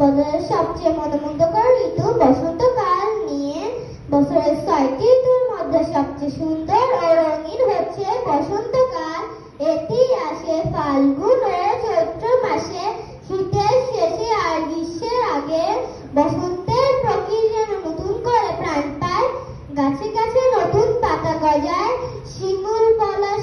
বছরের সবচেয়ে মনোমুগ্ধকর ঋতু বসন্তকাল নিয়ে বছরের ছয়টি ঋতুর মধ্যে সবচেয়ে সুন্দর ও রঙিন হচ্ছে বসন্তকাল। এটি আসে ফাল্গুন ও চৈত্র মাসে। শীতের শেষে আর গ্রীষ্মের আগে। বসন্তের প্রকৃতি নতুন করে প্রাণ পায়। গাছে গাছে নতুন পাতা গজায়। শিমুল পলাশ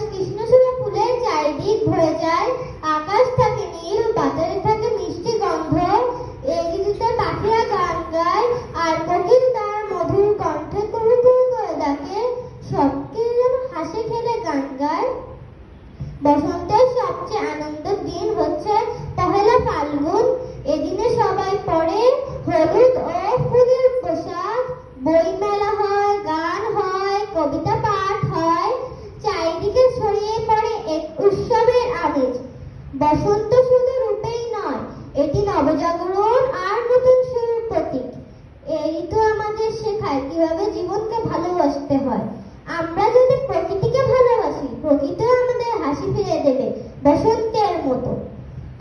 গান বসন্তের সবচেয়ে আনন্দের দিন হচ্ছে পহেলা ফাল্গুন। এদিনে সবাই পরে হলুদ ও ফুলের পোশাক। বই মেলা হয়, গান হয়, কবিতা পাঠ হয়। চারিদিকে ছড়িয়ে পড়ে এক উৎসবের আমেজ। বসন্ত শুধু রূপেই নয়, এটি নবজাগরণ আর নতুন শুরুর প্রতীক। এই তো আমাদের শেখায় কীভাবে জীবনকে ভালোবাসতে হয়। আমরা যদি প্রকৃতিকে প্রকৃত আমাদের হাসি ফিরে দেবে বসন্তের মতো।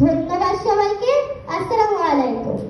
ধন্যবাদ সবাইকে আসসালামু আলাইকুম।